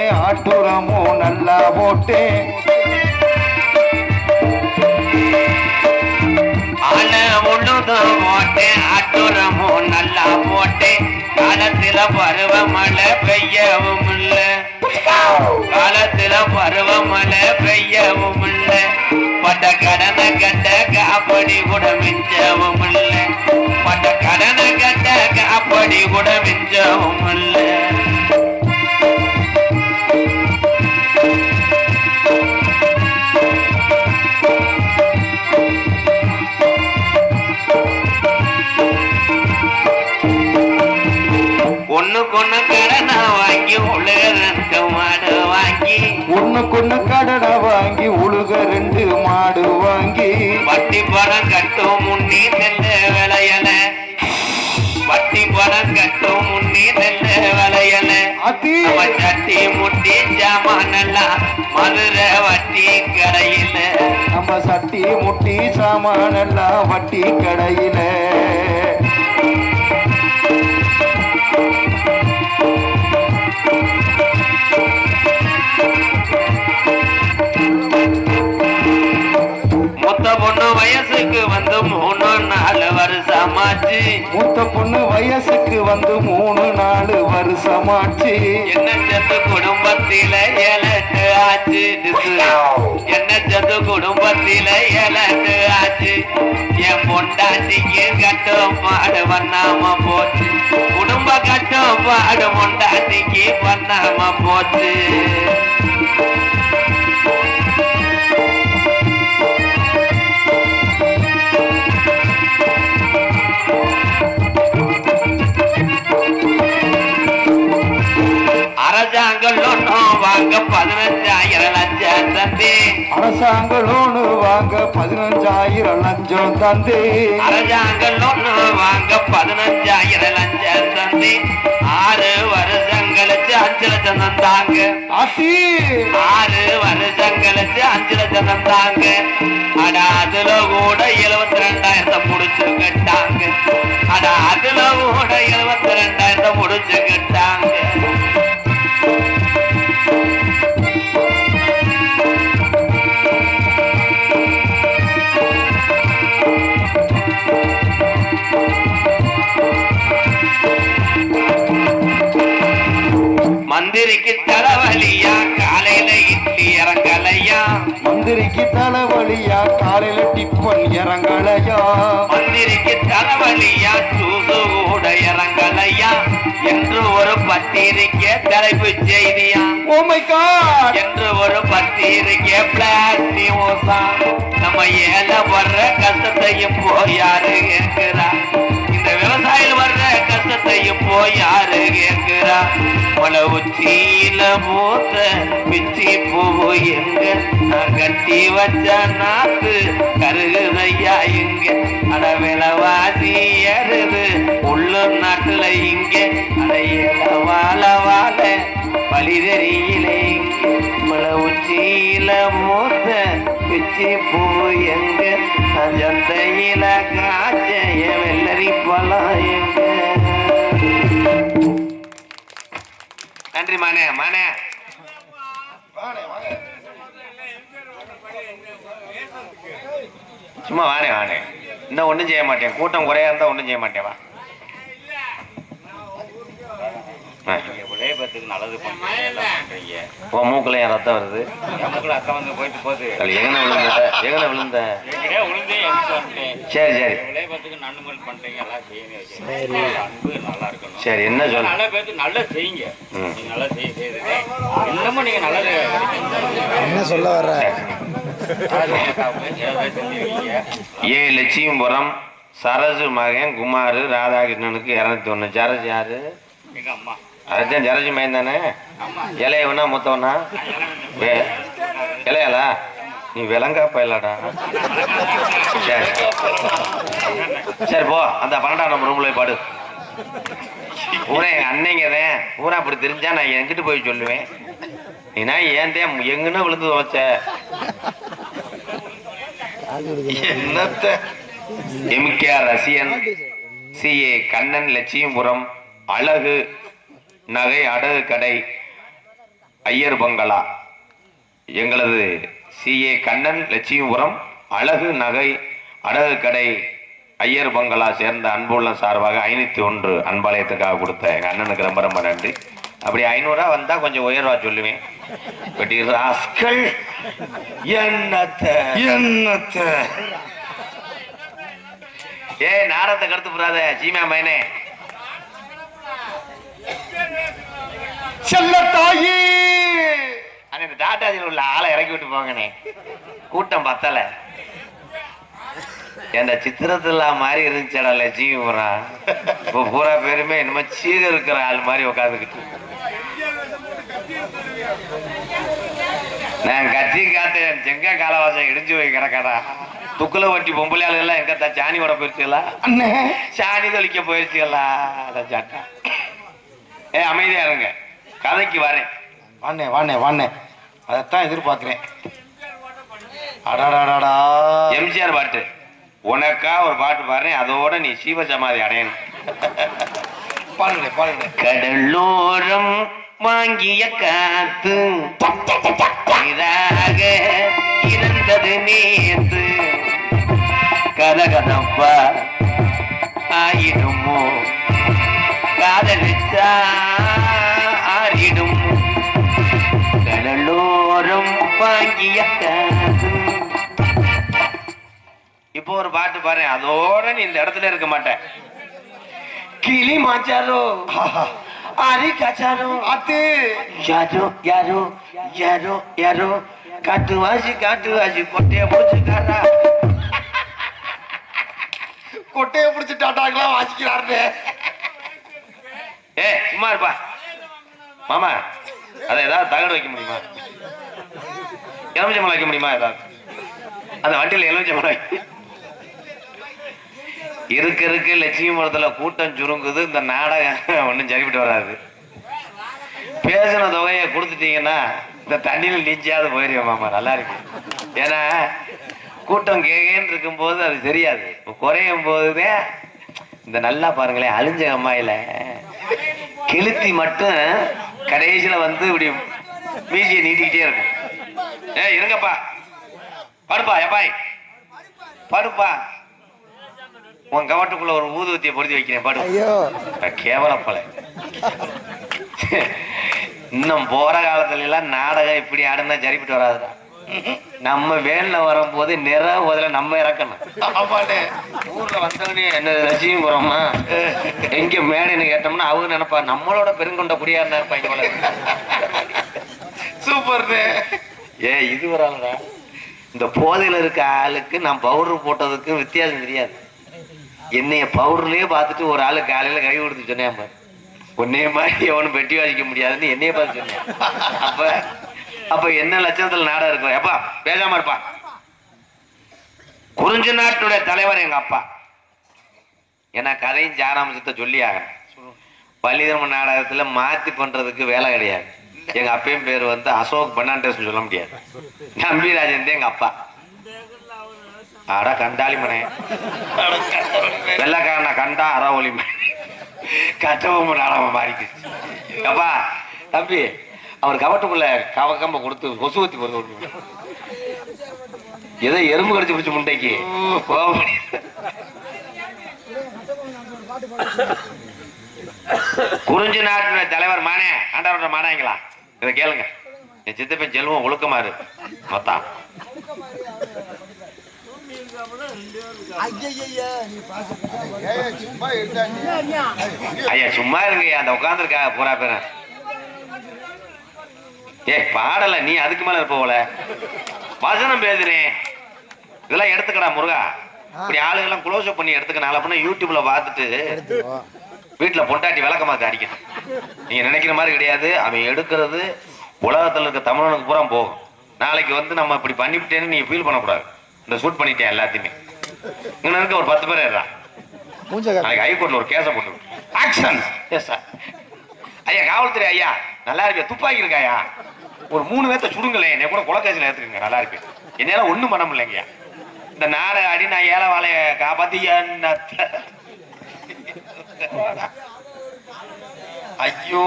போட்டேன் ஆட்டுரமும் நல்லா போட்டேன் ஆள அட்டுரமும் நல்லா போட்டேன் காலத்தில பருவமழை பெய்யவும் இல்ல. காலத்தில பருவமழை பெய்யவும் இல்ல. பட்ட கடனை கட்ட காப்படி கூட மிஞ்சவும் இல்ல. பட்ட கடனை கட்ட காப்படி கூட மிஞ்சவும் இல்லை. ஒண்ணுக்கு கடனை வாங்கி உலக ரெண்டு மாடு வாங்கி. ஒண்ணுக்குன்னு கடனை வாங்கி உழுக ரெண்டு மாடு வாங்கி. வட்டி பணம் கட்டும் முன்னி நெல்ல விளையல. வட்டி பணம் கட்டும் முன்னி நெல்ல விளையல. சட்டி முட்டி ஜாமானெல்லாம் மதுரை வட்டி கடையில. நம்ம சட்டி முட்டி சாமானெல்லாம் வட்டி கடையில. மூத்த பொண்ணு வயசுக்கு வந்து மூணு நாலு வருஷமாச்சு. என்ன சத்து குடும்பத்தில ஏழட்டு ஆச்சு என்ன சத்து குடும்பத்தில ஏழட்டு ஆச்சு. என் பொண்டாட்டிக்கு கட்டம் பாடு பண்ணாம போச்சு. குடும்ப கட்டம் பாடு பொண்டாட்டிக்கு பண்ணாம போச்சு. அரசாங்க லோனு வாங்க பதினஞ்சாயிரம் லஞ்சம் தந்து. அரசாங்கம் ஒண்ணு வாங்க பதினஞ்சாயிரம் லட்சம் தந்தி. ஆறு வருஷம் கழிச்சு அஞ்சு லட்சம் தந்தாங்க. அத்தி ஆறு வருஷம் கழிச்சு அஞ்சு லட்சம் தந்தாங்க. அட அதுல கூட எழுபத்தி ரெண்டாயிரத்தை முடிச்சு கட்டாங்க. அட அதுல கூட எழுபத்தி ரெண்டாயிரத்தை முடிச்சு கட்டாங்க. மந்திரிக்கு தலைவலியா? காலையில இட்லி இறங்கலையா? மந்திரிக்கு தலைவலியா? காலையில டிப்பன் இறங்கலையா? மந்திரிக்கு தலைவலியா? சூசு கூட இறங்கலையா? என்று ஒரு பத்திரிக்கை தலைப்பு செய்தியா? ஓ மை காட் என்று ஒரு பத்திரிக்கை பிளாஸ் நியூஸா நம்ம ஏல வர்ற கஷ்டத்தையும் போய் யாரு கேட்கிறா? இந்த விவசாயிகள் வர்ற கஷ்டத்தையும் போய் யாரு கேட்கிறா மலை உச்சியில மூத்த பிச்சி பூ எங்க? நான் கட்டி வச்ச நாத்து கருகுதையா இங்க? அட விலவாசி ஏறுது உள்ளூர் நாட்டுல இங்க. அட வாழ வாழ வழி தெரியலே இங்க. உச்சியில மூத்த பிச்சி பூ எங்க? நான் சந்தையில காய்ச்ச என் வெள்ளரி பழம் எங்க? நன்றி மானே மானே. சும்மா வானே வானே. இன்னும் ஒன்றும் செய்ய மாட்டேன். கூட்டம் குறையா இருந்தா ஒன்றும் செய்ய மாட்டேன் வா. உன் மூக்குல என் ரத்தம் வருது? எங்கன விழுந்த? எங்கன விழுந்த? வந்துட்டேன் சரி. சரி. சரி என்ன சொல் நல்ல பேருக்கு நல்லா செய்யுங்க. ம். நீங்க நல்லா செய்ய செய்யுங்க இன்னமும் நீங்க நல்லது என்ன சொல்ல வர்ற? ஏ லட்சுமிபுரம் சரசு மகன் குமார் ராதாகிருஷ்ணனுக்கு இரநூத்தி ஒன்று சரசு யாரு? அம்மா. அதுதான் சரசு மகன் தானே? இளையவனா மூத்தவனா? வே இளையாளா நீ விலங்கா போயிடலாடா சரி. சரி போ. அந்த பன்னெண்டாம் நம்பர் ரூம்ல போய் பாடு. பூரா எங்க அன்னைங்க தான் பூரா அப்படி தெரிஞ்சா நான் என்கிட்ட போய் சொல்லுவேன். நீனா ஏன் தான் எங்கன்னு விழுந்து தொலைச்ச? என்னத்த? எம்கேஆர் ரசிகன் சி. ஏ. கண்ணன் லட்சுமிபுரம் அழகு நகை அடகு கடை ஐயர் பங்களா. எங்களது சிஏ கண்ணன் லட்சுமிபுரம் அழகு நகை அடகு கடை ஐயர் பங்களா சேர்ந்த அன்புள்ள சார்பாக ஐநூத்தி ஒன்று அன்பாலயத்துக்காக கொடுத்த எங்க அண்ணனுக்கு ரொம்ப ரொம்ப நன்றி. அப்படி ஐநூறுரூவா வந்தா கொஞ்சம் உயர்வா சொல்லுவேன். பட் ராஸ்கல் என்னத்த? என்னத்த? ஏ நாரத்தை கருத்து போறாத சீமா மைனே. செல்ல தாயி! அண்ணே இந்த டாட்டாஜியில் உள்ள ஆளை இறக்கி விட்டு போங்கண்ணே. கூட்டம் பத்தல. இந்த சித்திரத்துல மாதிரி இருந்துச்சடா லட்சுமி பூரா? இப்போ பூரா பேருமே என்னமோ சீக இருக்கிற ஆள் மாதிரி உட்காந்துக்கிட்டு நான் கத்தி காத்தேன் செங்க காலவாசம் இடிஞ்சு போய் கிடக்கடா. துக்குல வட்டி பொம்பளை ஆளுகள்லாம் எங்கத்தா சாணி ஓட போயிருச்சுங்களா அண்ணே. சாணி தொளிக்க போயிருச்சுங்களா அதான் சாட்டா ஏ அமைதியா இருங்க. கதைக்கு வரேன். வாண்ணே வாண்ணே வாண்ணே. அதைத்தான் எதிர்பார்க்கிறேன். அடாடாடாடா. எம்ஜிஆர் பாட்டு. உனக்கா ஒரு பாட்டு பாடுறேன் அதோட நீ சீவ சமாதி அடையணும். பாருங்களே கடலோரம் வாங்கிய காத்து இதாக இருந்தது நேத்து. கதகதப்பா ஆயிடுமோ? காதலிச்சா ஆறிடும்? கடலோரம் வாங்கிய காத்து இப்போ ஒரு பாட்டு பாரு அதோட நீ இந்த இடத்துல இருக்க மாட்டேன். கிளி மாச்சாரோ அரி கச்சாரோ? அத்து. யாரோ யாரோ யாரோ யாரோ? காட்டு வாசி காட்டு வாசி கொட்டைய பிடிச்சிக்காரா கொட்டையை பிடிச்சி டாட்டாங்களா வாசிக்கிறாருன்னு. ஏ சும்மா இருப்பா. மாமா அதை ஏதாவது தகடு வைக்க முடியுமா? எலுமிச்சம்பழம் வைக்க முடியுமா ஏதாவது? அந்த வண்டியில் எலுமிச்சம்பழம் வை. இருக்க இருக்க லட்சுமிபுரத்துல கூட்டம் சுருங்குது இந்த நாடகம் ஒன்றும் சரிப்பட்டு வராது. பேசின தொகையை கொடுத்துட்டீங்கன்னா இந்த தண்ணியில் நீச்சியாவது போயிருவேன் மாமா நல்லா இருக்கு. ஏன்னா கூட்டம் கேகேன்னு இருக்கும்போது அது தெரியாது. இப்போ குறையும் போதுதே இந்த நல்லா பாருங்களேன் அழிஞ்ச அம்மாயில. கெளுத்தி மட்டும் கடைசியில் வந்து இப்படி மீசியை நீட்டிக்கிட்டே இருக்கும். ஏ இருங்கப்பா. படுப்பா எப்பாய் படுப்பா. உன் கவட்டுக்குள்ள ஒரு ஊதுவத்தியை பொருத்தி வைக்கிறேன் படு. ஐயோ. கேவலப்பல இன்னும் போற காலத்துல எல்லாம் நாடகம் இப்படி ஆடுனா சரிப்பட்டு வராதுடா. நம்ம வேன்ல வரும்போது நிற முதல்ல நம்ம இறக்கணும். ஊர்ல வந்தவனே என்ன லட்சுமிபுரமா எங்க மேடைன்னு கேட்டோம்னா அவங்க நினைப்பா நம்மளோட பெருங்கொண்ட குடியாருனா இருப்பாங்க போல. சூப்பர்ண்ணே. ஏ இது ஆளுடா. இந்த போதையில இருக்க ஆளுக்கு நான் பவுடர் போட்டதுக்கு வித்தியாசம் தெரியாது. என்னைய பவுடர்லயே பார்த்துட்டு ஒரு ஆளு காலையில கை கொடுத்து சொன்னேன் பாரு உன்னைய மாதிரி எவனும் பெட்டி வாசிக்க முடியாதுன்னு என்னைய பார்த்து சொன்னேன். அப்ப அப்ப என்ன லட்சணத்துல நாடகம் இருக்கும் எப்பா பேசாம இருப்பா. குறிஞ்சி நாட்டுடைய தலைவர் எங்க அப்பா. ஏன்னா கதையும் சாராம்சத்தை சொல்லி ஆகணும் பள்ளிதர்ம நாடகத்துல மாத்தி பண்றதுக்கு வேலை கிடையாது. எங்க அப்பையும் பேர் வந்து அசோக் பெர்னாண்டஸ் சொல்ல முடியாது. நம்பிராஜன் தான் எங்க அப்பா. அட கண்டாளி மனே. வெள்ளக்காரனை கண்டா அறவொலி கட்டபொம்மை நாடகம் மாறிக்கிச்சு. அப்பா தம்பி அவர் கவட்டுக்குள்ள கவக்கம்ப கொடுத்து கொசு ஊத்தி போட்டு ஏதோ எறும்பு கடிச்சு பிடிச்ச முண்டைக்கு. குறிஞ்சி நாட்டுடைய தலைவர் மானே ஆண்டவரோட மானாங்களா? இதை கேளுங்க. என் சித்தப்பன் செல்வம் ஒழுக்கமாரு மொத்தம். ஐயா சும்மா இருங்க அந்த உட்காந்துருக்கா பூரா பேர ஏ பாடல நீ அதுக்கு மேல போகல வசனம் பேசுறேன் இதெல்லாம் எடுத்துக்கடா முருகா. இப்படி ஆளுங்கெல்லாம் க்ளோஸ் அப் பண்ணி எடுத்துக்கணும். அப்படின்னா யூடியூப்ல பார்த்துட்டு எடுத்துக்கோ வீட்டுல பொண்டாட்டி விளக்கமா அடிக்கணும் நீங்க நினைக்கிற மாதிரி கிடையாது. அவன் எடுக்கிறது உலகத்துல இருக்க தமிழனுக்கு பூரா போகும். நாளைக்கு வந்து நம்ம இப்படி பண்ணிவிட்டேன்னு நீ ஃபீல் பண்ணக்கூடாது. இந்த ஷூட் பண்ணிட்டேன் எல்லாத்தையுமே. இருக்க ஒரு பத்து பேர் காட்டு. நாளைக்கு ஹைகோர்ட்ல ஒரு கேஸை போட்டு ஆக்ஷன் எஸ் சார் ஐயா காவல்துறை ஐயா நல்லா இருக்கு துப்பாக்கி இருக்காயா ஒரு மூணு பேர்த்த சுடுங்களேன். என்னை கூட குலக்கேசில் ஏத்துக்குங்க. நல்லா இருக்கு. என்னால ஒண்ணும் பண்ண முடியலைங்க இந்த நாடக அடி நான் ஏழை வாழைய காப்பாத்தி என்னத்த? ஐயோ!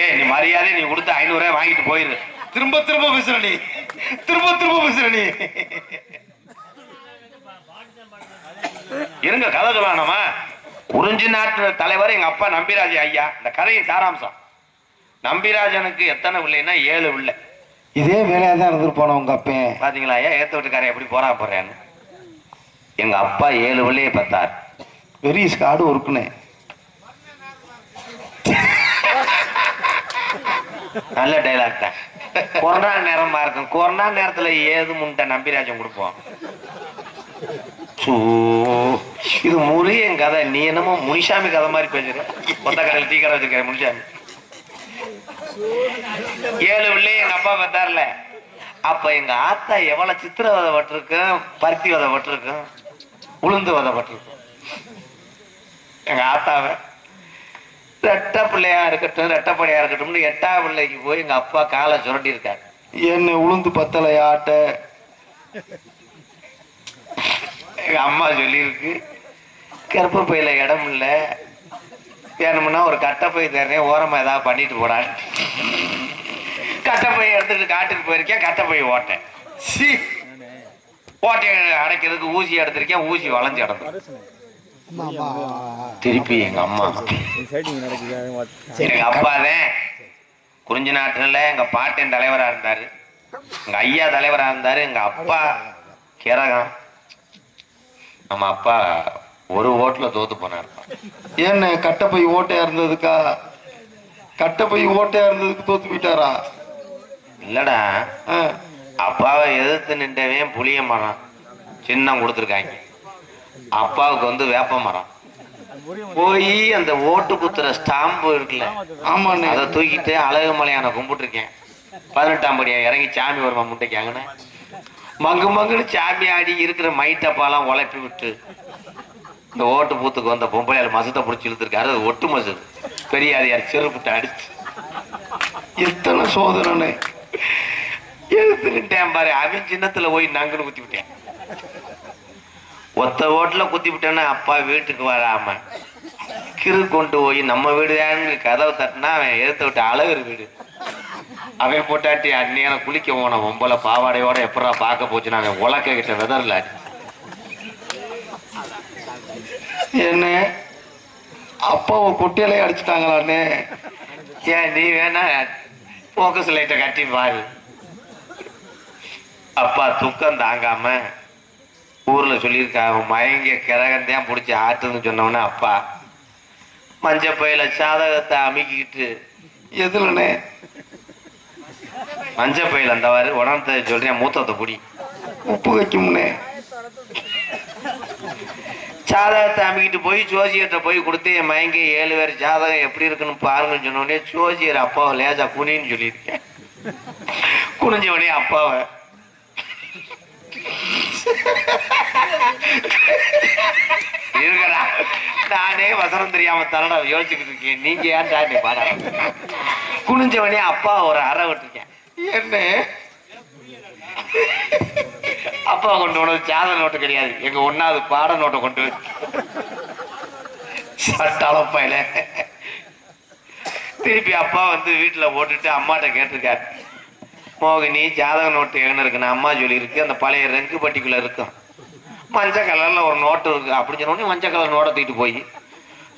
ஏய் நீ மரியாதை நீ கொடுத்து ஐநூறு ரூபாய் வாங்கிட்டு போயிரு. திரும்ப திரும்ப பேசுற நீ. திரும்ப திரும்ப பேசுற நீ. இருங்க கதை சொல்லணுமா குறிஞ்சி நாட்டு தலைவர் எங்க அப்பா நம்பிராஜ ஐயா. இந்த கதையின் சாராம்சம். நம்பிராஜனுக்கு எத்தனை பிள்ளைன்னா ஏழு பிள்ளை இதே வேலையா தான் இருந்திருப்பான உங்க அப்பன் பாத்தீங்களா ஐயா? ஏத்த வீட்டுக்காரன் எப்படி போறா போறேன்னு. எங்க அப்பா ஏழு பிள்ளையை பத்தார். வெரி ஸ்காடு ஒர்க்குனே நல்ல டைலாக் தான். கொரோனா நேரமா இருக்கும். கொரோனா நேரத்துல ஏது முன்ட்ட நம்பிராஜன் கொடுப்போம்? இது முருகன் கதை. நீ என்னமோ முனிசாமி கதை மாதிரி பேசுற. மொத்த கடையில் டீ கடை வச்சிருக்க முனிசாமி. ஏழு பிள்ளை எங்க அப்பா பார்த்தார்ல. அப்ப எங்க ஆத்தா எவ்வளவு சித்திரவதை பட்டிருக்கும் பருத்தி வதை பட்டிருக்கும் உளுந்து வதை பட்டிருக்கும் எங்க ஆத்தாவை ரெட்டை பிள்ளையா இருக்கட்டும் ரெட்டை பிள்ளையா இருக்கட்டும்னு எட்டா பிள்ளைக்கு போய் எங்க அப்பா காலை சுரண்டி இருக்காரு என்ன உளுந்து பத்தலையாட்ட? எங்கள் அம்மா சொல்லியிருக்கு. கருப்பு பையில் இடம் இல்லை வேணும்னா ஒரு கட்டப்பை தரேன் ஓரமாக ஏதாவது பண்ணிட்டு போடான் கட்டப்பை எடுத்துட்டு காட்டுக்கு போயிருக்கேன் கட்டப்பை ஓட்டேன் சி. ஓட்டையை அடைக்கிறதுக்கு ஊசி எடுத்திருக்கேன் ஊசி வளைஞ்சு கிடந்து திருப்பி எங்க அம்மா. எங்க அப்பா தான் குறிஞ்சி நாட்டுல எங்க பாட்டன் தலைவரா இருந்தாரு. எங்க ஐயா தலைவரா இருந்தாரு. எங்க அப்பா கிரகம். நம்ம அப்பா ஒரு ஓட்டுல தோத்து போனார். என்ன கட்டப்பை ஓட்டையா இருந்ததுக்கா? கட்டப்பை ஓட்டையா இருந்ததுக்கு தோத்து போயிட்டாரா? இல்லடா. ஆ, அப்பாவை எதிர்த்து நின்றவன் புளிய மரம் சின்னம் கொடுத்துருக்காங்க? அப்பாவுக்கு வந்து வேப்ப மரம். போய் அந்த ஓட்டு குத்துற ஸ்டாம்பு இருக்குல்ல ஆமாண்ணே. அதை தூக்கிட்டு அழகு மலையான கும்பிட்டுருக்கேன். பதினெட்டாம் படியா இறங்கி சாமி வருமா முட்டைக்காங்கன்னு மங்கு மங்குன்னு சாமி ஆடி இருக்கிற மைட்டப்பாலாம் உழைப்பி விட்டு இந்த ஓட்டு பூத்துக்கு வந்த பொம்பளையால் மசத்தை பிடிச்சி இழுத்துருக்காரு. அது ஒட்டு மசது. பெரியாரியார் செருப்புட்டு அடிச்சு. எத்தனை சோதனை எழுத்துக்கிட்டேன் பாரு. அவன் சின்னத்துல போய் நங்குன்னு குத்தி விட்டேன். ஒத்த ஓட்டுல குத்தி விட்டேன்னா அப்பா வீட்டுக்கு வராம கிரு கொண்டு போய் நம்ம வீடு கதவை தட்டினா அவன் எடுத்து விட்ட அழகு வீடு. அவன் பொட்டாட்டி அந்நேரம் குளிக்க போன ஒம்பல பாவாடையோட எப்படா பார்க்க போச்சுன்னா அவன் உலக்க கிட்ட வெதர்ல என்ன அப்பாவை கொட்டையிலே அடிச்சிட்டாங்களாண்ணே ஏன் நீ வேணா போக்கஸ் லைட்டை கட்டி பாரு. அப்பா துக்கம் தாங்காம ஊர்ல சொல்லியிருக்காங்க மயங்கிய கிரகந்தான் பிடிச்சி ஆட்டுன்னு சொன்னவொடனே அப்பா. மஞ்ச பையில சாதகத்தை அமுக்கிக்கிட்டு எதுலண்ணே? மஞ்ச பயில் அந்த வாரு உடனத்தை சொல்றேன் மூத்தத்தை குடி. உப்பு வைக்கும்னே. சாதகத்தை அமைக்கிட்டு போய் ஜோசியர்கிட்ட போய் கொடுத்து என் மயங்கி ஏழு பேர் ஜாதகம் எப்படி இருக்குன்னு பாருங்கன்னு சொன்னோடனே ஜோசியர் அப்பாவை லேசா குனின்னு சொல்லியிருக்கேன். குனிஞ்சவனே அப்பாவை. இருக்கடா நானே வசனம் தெரியாம தரடா யோசிச்சுக்கிட்டு இருக்கேன். நீங்க ஏன்டா நீ பாடா குனிஞ்சவனே அப்பா ஒரு அறை விட்டுருக்கேன். என்ன? அப்பா கொண்டு போனது சாத நோட்டு கிடையாது. எங்க ஒன்னாவது பாட நோட்டை கொண்டு வந்து திருப்பி அப்பா வந்து வீட்டில் போட்டுட்டு அம்மாட்ட கேட்டிருக்காரு. மோகினி ஜாதக நோட்டு எங்க இருக்குன்னு அம்மா சொல்லியிருக்கு. அந்த பழைய ரெங்கு பட்டிக்குள்ளே இருக்கும். மஞ்சள் கலரில் ஒரு நோட்டு இருக்கு. அப்படி சொன்னோடனே மஞ்சள் கலர் நோட்டை தூக்கிட்டு போய்.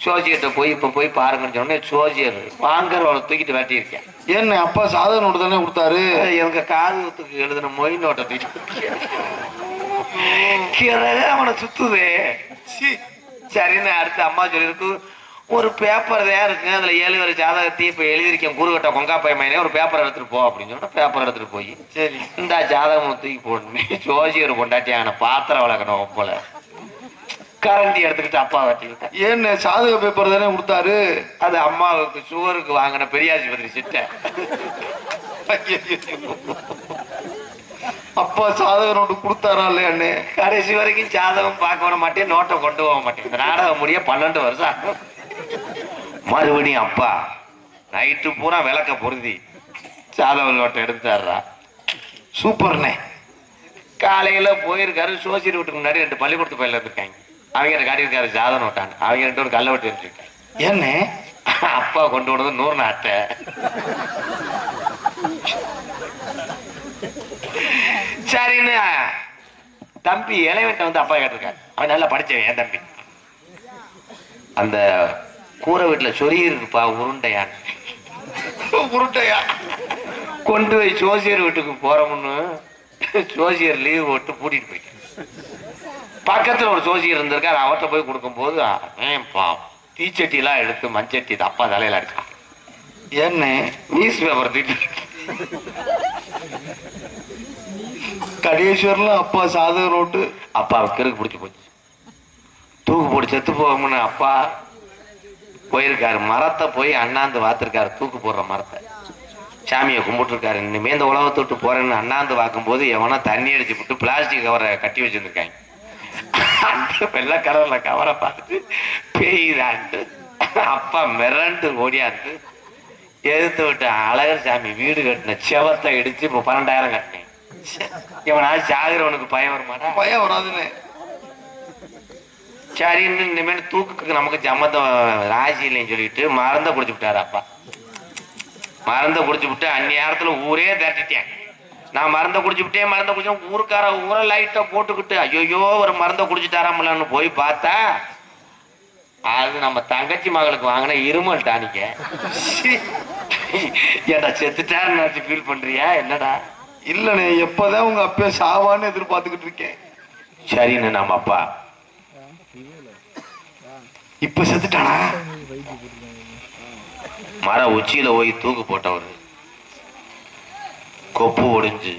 சோசியர்கிட்ட போய் இப்ப போய் பாருங்கன்னு சொன்னோடனே சோசியர் வாங்குறவளை தூக்கிட்டு வெட்டியிருக்கேன் என்ன அப்பா சாதக நோட்டு தானே கொடுத்தாரு? எங்க காதுக்கு எழுதின மொய் நோட்டை தூக்கிட்டு கிரக அவனை சுத்துதே. சரின்னு அடுத்து அம்மா சொல்லியிருக்கு ஒரு பேப்பர் தான் இருக்கு அதுல ஏழு வரை ஜாதகத்தையும் இப்ப எழுதியிருக்கேன். குருகட்ட கொங்கா பையமையினே ஒரு பேப்பர் எடுத்துட்டு போ அப்படின்னு சொன்னா பேப்பர் எடுத்துட்டு போய். சரி. இந்த ஜாதகம் தூக்கி போடணும். ஜோசியர் கொண்டாட்டி அவனை பாத்திரம் வளர்க்கணும் போல. கரண்டி எடுத்துக்கிட்டு அப்பா வெட்டி விட்டேன். என்ன சாதக பேப்பர் தானே கொடுத்தாரு? அது அம்மாவுக்கு சுவருக்கு வாங்கின பெரியாஸ்பத்திரி சிட்டை. அப்பா சாதக நோட்டு கொடுத்தாரா இல்லையாண்ணே கடைசி வரைக்கும் ஜாதகம் பார்க்க விட மாட்டேன் நோட்டை கொண்டு போக மாட்டேன். இந்த நாடகம் முடிய பன்னெண்டு வருஷம். மறுபடியும் அப்பா நைட்டு பூரா விளக்க பொருந்தி ஜாதக நோட்டை எடுத்தாடுறா சூப்பர்ண்ணே காலையில போயிருக்காரு சோசியர் வீட்டுக்கு முன்னாடி ரெண்டு பள்ளிக்கூடத்து பையில இருக்காங்க அவங்க காட்டியிருக்காரு? ஜாதக நோட்டான்னு அவங்க ரெண்டு ஒரு கல்ல விட்டு என்ன? அப்பா கொண்டு வந்தது நூறு நாட்டை சரின்னு தம்பி இளைவன்ட்ட வந்து அப்பா கேட்டிருக்காரு. அவன் நல்லா படிச்சவன் என் தம்பி? அந்த கூரை வீட்டுல சொறி இருக்குப்பா உருண்டையான்னு. உருட்டையா கொண்டு போய் ஜோசியர் வீட்டுக்கு போறோம்னு ஜோசியர் லீவ் போட்டு பூட்டிட்டு போயிட்டேன். பக்கத்துல ஒரு ஜோசியர் இருந்திருக்காரு அவர்கிட்ட போய் கொடுக்கும்போது தீச்சட்டிலாம் எடுத்து மஞ்சட்டி அப்பா தலையில அடிச்சான் என்ன நியூஸ் பேப்பர் தூக்கி கடையேஸ்வரில் அப்பா சாதக ரோட்டு அப்பாவுக்கு கிறுக்கு பிடிச்சி போச்சு. தூக்கு போட்டு செத்து போகும்னு அப்பா போயிருக்காரு. மரத்தை போய் அண்ணாந்து வாத்திருக்காரு தூக்கு போடுற மரத்தை. சாமியை கும்பிட்டுருக்காரு. இனிமே இந்த உலகத்தை விட்டு போறேன்னு அண்ணாந்து பார்க்கும்போது எவனோ தண்ணி அடிச்சு விட்டு பிளாஸ்டிக் கவரை கட்டி வச்சிருந்துருக்காங்க. அந்த வெள்ளை கலர்ல கவரை பார்த்துட்டு பேய்தான்ட்டு அப்பா மிரண்டு ஓடியாந்து எதிர்த்து விட்டு அழகர் சாமி வீடு கட்டின செவத்தை இடிச்சு இப்போ பன்னெண்டாயிரம் கட்டினேன். இவனாச்சும் சாகுறவனுக்கு பயம் வருமாடா? பயம் வராதுன்னு சரின்னு இனிமேல் தூக்குக்கு நமக்கு ஜம்மதம் ராசி இல்லைன்னு சொல்லிட்டு மருந்த குடிச்சு விட்டாரு அப்பா. மருந்த குடிச்சு விட்டு அந்நேரத்துல ஊரே தட்டிட்டேன் நான் மருந்த குடிச்சு விட்டேன் மருந்த குடிச்சேன் ஊருக்கார ஊரை லைட்டா போட்டுக்கிட்டு ஐயோ ஒரு மருந்த குடிச்சிட்டாராமலன்னு போய் பார்த்தா அது நம்ம தங்கச்சி மகளுக்கு வாங்கின இருமல் டானிக்க. ஏடா செத்துட்டாருன்னு நினைச்சு ஃபீல் பண்றியா? என்னடா? இல்லண்ணே எப்பதான் உங்க அப்பா சாவான்னு எதிர்பார்த்துக்கிட்டு இருக்கேன். சரின்னு நம்ம அப்பா. இப்ப செத்துட்டானா? மர உச்சியில போய் தூக்கு போட்டவர். கொப்பு ஒடிஞ்சு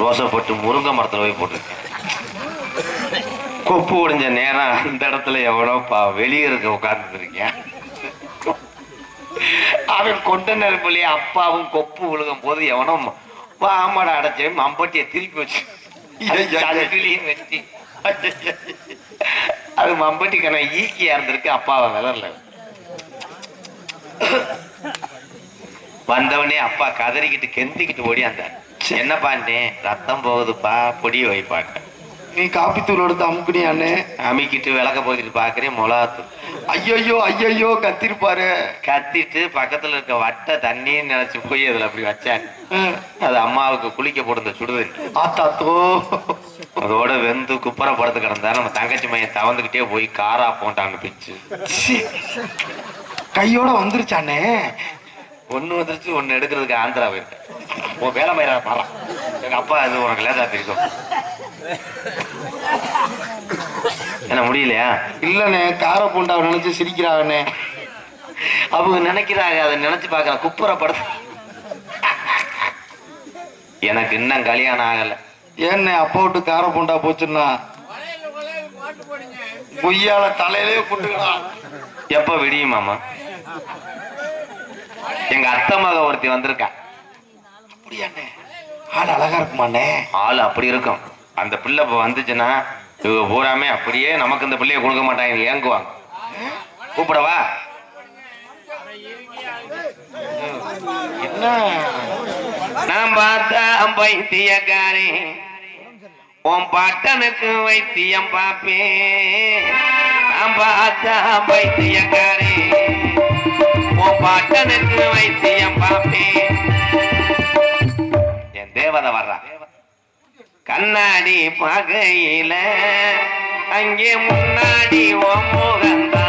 ரோசப்பட்டு முருங்கை மரத்துல போய் போட்டிருக்கேன். கொப்பு ஒடிஞ்ச நேரம் அந்த இடத்துல எவனோ பா வெளியே இருக்க உட்கார்ந்து இருக்கேன். அவன் கொண்ட நெருப்புலயே அப்பாவும் கொப்பு விழுகும் போது எவனோ ஆமாட அடைச்சு மம்பட்டியை திருப்பி வச்சு வெட்டி. அது மம்பட்டி கண ஈக்கியா இருந்திருக்கு அப்பாவை விளரல வந்தவனே அப்பா கதறிக்கிட்டு கெந்திக்கிட்டு ஓடியாந்தார் என்ன பாண்டேன் ரத்தம் போகுதுப்பா. பொடியை வைப்பாங்க. நீ காப்பித்தூள் எடுத்து அமுக்குனியாண்ணே அமிக்கிட்டு விளக்க போய்கிட்டு பாக்குறேன் மிளகாத்தூள். ஐயோ ஐயோ கத்திருப்பாரு. கத்திட்டு பக்கத்துல இருக்க வட்ட தண்ணின்னு நினைச்சு போய் அதுல அப்படி வச்சான் அஹ், அது அம்மாவுக்கு குளிக்க போடுந்த சுடுதண்ணி. ஆத்தாத்தோ. அதோட வெந்து குப்புற படுத்து கிடந்தா நம்ம தங்கச்சி மையம் தவந்துக்கிட்டே போய் காரா போண்டான்னு பிச்சு. கையோட வந்துருச்சானே ஒண்ணு வந்துருச்சு ஒண்ணு எடுக்கிறதுக்கு ஆந்திரா போயிருக்கேன். உன் வேலை மயிரா பாரா எங்க அப்பா அது உனக்கு லேசா தெரியும். என்ன முடியலையா? இல்லண்ணே கார பூண்டாவை நினைச்சு சிரிக்கிறாங்கண்ணே அவங்க நினைக்கிறாங்க அதை நினைச்சு பார்க்கற குப்புற படுத்து எனக்கு இன்னும் கல்யாணம் ஆகல. ஏண்ணே அப்பா விட்டு கார பூண்டா போச்சுன்னா? பொய்யால தலையிலே புட்டுக்கலாம் எப்ப விடியும் மாமா? எங்க அத்தை மக ஒருத்தி வந்திருக்கா. அப்படியாண்ணே? ஆள் அழகா இருக்குமாண்ணே? ஆள் அப்படி இருக்கும். அந்த பிள்ளை இப்ப வந்துச்சுன்னா இவங்க பூராமே அப்படியே நமக்கு இந்த பிள்ளைய கொடுக்க மாட்டாங்க ஏங்குவாங்க. கூப்பிடவா? என்ன? நான் பார்த்தா பைத்தியக்காரி உன் பாட்டனுக்கு வைத்தியம் பாப்பேன் நான் பார்த்தா பைத்தியக்காரி. பாட்டனுக்கு வைத்தியம் பாப்பேன் என் தேவதை வர்றா. கண்ணாடி பகையில அங்கே முன்னாடி ஓ முகந்தா.